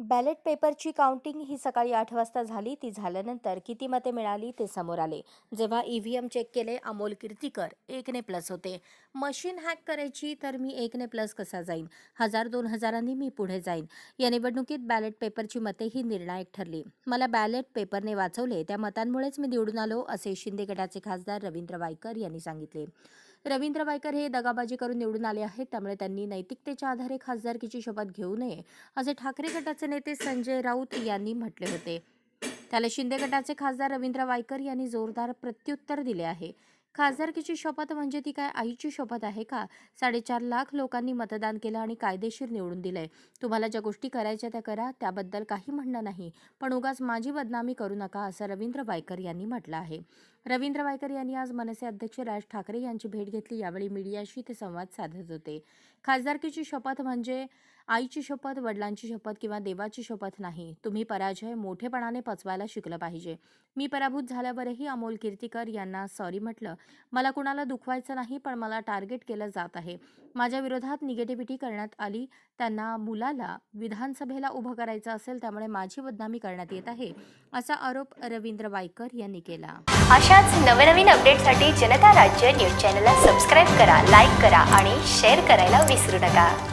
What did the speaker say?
Ballot पेपरची counting ही सकाळी आठ वाजता झाली. ती झाल्यानंतर किती मते मिळाली ते समोर आले. जेव्हा ईव्हीएम चेक केले अमोल कीर्तीकर एकने प्लस होते. मशीन हॅक करायची तर मी एकने प्लस कसा जाईन? हजार दोन हजारांनी मी पुढे जाईन. या निवडणुकीत बॅलेट पेपरची मते ही निर्णायक ठरली. मला बॅलेट पेपरने वाचवले त्या मतांमुळेच मी निवडून आलो असे शिंदे गटाचे खासदार रवींद्र वायकर यांनी सांगितले. रवींद्र वायकर हे दगाबाजी करून निवडून आले आहेत. त्यामुळे त्यांनी नैतिकतेच्या आधारे खासदारकीची शपथ घेऊ नये असे ठाकरे गटाचे नेते संजय राऊत यांनी म्हटले होते. त्याला शिंदे गटाचे खासदार रवींद्र वायकर यांनी जोरदार प्रत्युत्तर दिले आहे. खासदारकीची शपथ म्हणजे ती काय आईची शपथ आहे का? साडेचार लाख लोकांनी मतदान केलं आणि कायदेशीर निवडून दिलंय. तुम्हाला ज्या गोष्टी करायच्या त्या करा त्याबद्दल काही म्हणणं नाही. पण उगाच माझी बदनामी करू नका असं रवींद्र वायकर यांनी म्हटलं आहे. रवींद्र वायकर यांनी आज मनसे अध्यक्ष राज ठाकरे यांची भेट घेतली. यावेळी मीडियाशी ते संवाद साधत होते. खासदारकीची शपथ म्हणजे आईची शपथ वडिलांची शपथ किंवा देवाची शपथ नाही. तुम्ही पराजय मोठेपणाने पचवायला शिकलं पाहिजे. मी पराभूत झाल्यावरही अमोल कीर्तीकर यांना सॉरी म्हटलं. मला कुणाला दुखवायचं नाही पण मला टार्गेट केलं जात आहे. माझ्या विरोधात निगेटिव्हिटी करण्यात आली. त्यांना मुलाला विधानसभेला उभं करायचं असेल त्यामुळे माझी बदनामी करण्यात येत आहे असा आरोप रवींद्र वायकर यांनी केला. अशाच नवनवीन अपडेटसाठी जनता राज्य न्यूज चॅनलला सबस्क्राईब करा लाईक करा आणि शेअर करायला विसरू नका.